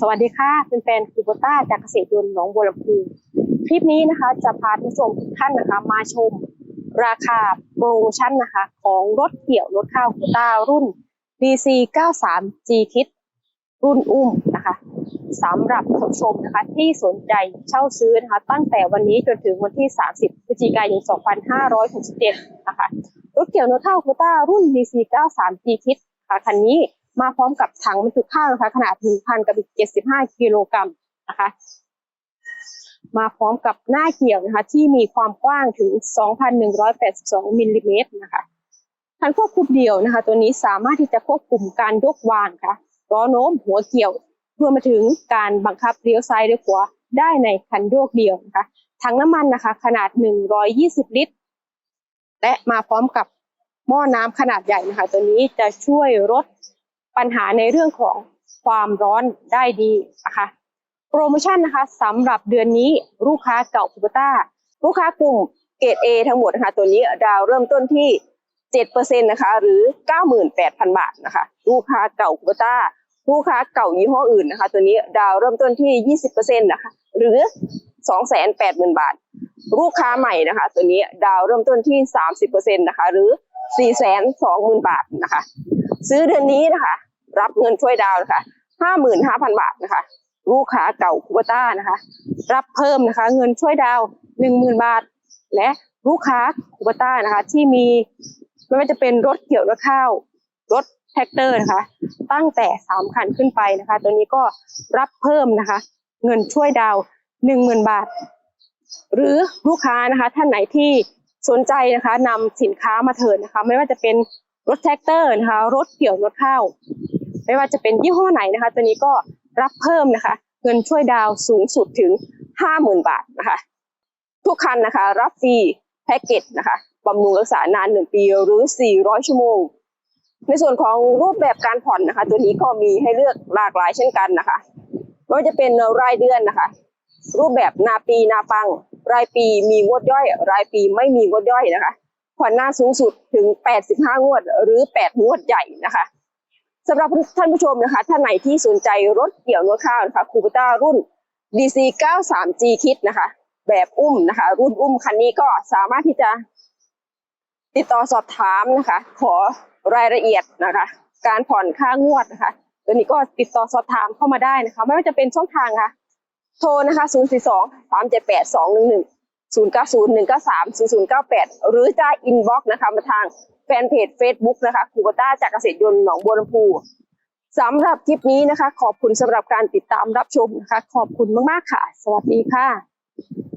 สวัสดีค่ะเป็นแฟนคูโบต้าจากเกษตรยนต์หนองบัวลำพูคลิปนี้นะคะจะพาท่านผู้ชมทุกท่านนะคะ มาชมราคาโปรโมชั่นนะคะ ของรถเกี่ยวรถข้าวคูต้ารุ่น DC 93 G Kit รุ่นอุ้มนะคะสำหรับท่านผู้ชมนะคะ ที่สนใจเช่าซื้อนะคะ ตั้งแต่วันนี้จนถึงวันที่ 30พฤศจิกายน 2567 นะคะรถเกี่ยวรถข้าวคูต้ารุ่น DC 93 G Kit ค่ะคันนี้ มาพร้อมกับถังบรรจุข้าวนะคะ ขนาด1,000กับอีก75กิโลกรัมนะคะ มาพร้อมกับหน้าเกี่ยวนะคะ ที่มีความกว้างถึง2,182มิลลิเมตรนะคะคันควบคุมเดี่ยวนะคะ ตัวนี้สามารถที่จะควบคุมการยกวางค่ะล้อโน้มหัวเกี่ยวรวมมาถึงการบังคับเลี้ยวซ้ายเลี้ยวขวาได้ในคันโยกเดียวนะคะถังน้ำมันนะคะ ขนาด 120 ลิตร และมาพร้อมกับหม้อน้ำขนาดใหญ่นะคะ ตัวนี้จะช่วยลด ปัญหาในเรื่องของความร้อนได้ดีนะคะโปรโมชั่นนะคะสำหรับเดือนนี้ลูกค้าเก่าคูปต้าลูกค้ากลุ่มเกรด A ทั้งหมดนะคะตัวนี้ดาวเริ่มต้นที่7%นะคะหรือ 98,000 บาทนะคะลูกค้าเก่าคูปต้าลูกค้าเก่ายี่ห้ออื่นนะคะ ตัวนี้ดาวเริ่มต้นที่ 20%นะคะหรือ 280,000 บาท ลูกค้าใหม่นะคะ ตัวนี้ดาวเริ่มต้นที่ 30%นะคะหรือ 420,000 บาทนะคะ ซื้อเดือนนี้นะคะ รับเงินช่วยดาวนะคะ55,000บาทนะคะ ลูกค้าเก่าคูปต้านะคะ รับเพิ่มนะคะ เงินช่วยดาว10,000บาท และลูกค้าคูปต้านะคะ ที่มีไม่ว่าจะเป็นรถเกี่ยวรถข้าว รถแท็กเตอร์นะคะ ตั้งแต่สามคันขึ้นไปนะคะ ตัวนี้ก็รับเพิ่มนะคะ เงินช่วยดาวหนึ่งหมื่นบาท หรือลูกค้านะคะ ท่านไหนที่สนใจนะคะนำสินค้ามาเถิดนะคะ ไม่ว่าจะเป็น รถแท็กเตอร์นะคะรถเกี่ยวรถข้าว ไม่ว่าจะเป็นยี่ห้อไหนนะคะ ตัวนี้ก็รับเพิ่มนะคะ เงินช่วยดาวสูงสุดถึงห้าหมื่นบาทนะคะ ทุกคันนะคะ รับฟรีแพ็กเกจนะคะบำรุงรักษานานหนึ่งปีหรือ 400 ชั่วโมง ในส่วนของรูปแบบการผ่อนนะคะ ตัวนี้ก็มีให้เลือกหลากหลายเช่นกันนะคะไม่ว่าจะเป็นรายเดือนนะคะ รูปแบบนาปีนาปัง รายปีมีงวดย่อย รายปีไม่มีงวดย่อยนะคะ ผ่อนหน้าสูงสุดถึง 85 งวด หรือ 8 งวดใหญ่นะคะสำหรับท่านผู้ชมนะคะ ท่านไหนที่สนใจรถเกี่ยวนวดข้าวนะคะคูปต้ารุ่น DC 93G Kit นะคะ แบบอุ้มนะคะ รุ่นอุ้มคันนี้ก็สามารถที่จะติดต่อสอบถามนะคะ ขอรายละเอียดนะคะ การผ่อนค่างวดนะคะ ตัวนี้ก็ติดต่อสอบถามเข้ามาได้นะคะ ไม่ว่าจะเป็นช่องทางค่ะ โทรนะคะ 0 4 2 378 211 0 9 0 1 9 3 0 0 9 8 หรือจะอินบ็อกซ์นะคะมาทางแฟนเพจ Facebook นะคะคูปต้าจากเกษตรยนต์หนองบัวลำพูสำหรับคลิปนี้นะคะ ขอบคุณสำหรับการติดตามรับชมนะคะ ขอบคุณมาก ๆ ค่ะ สวัสดีค่ะ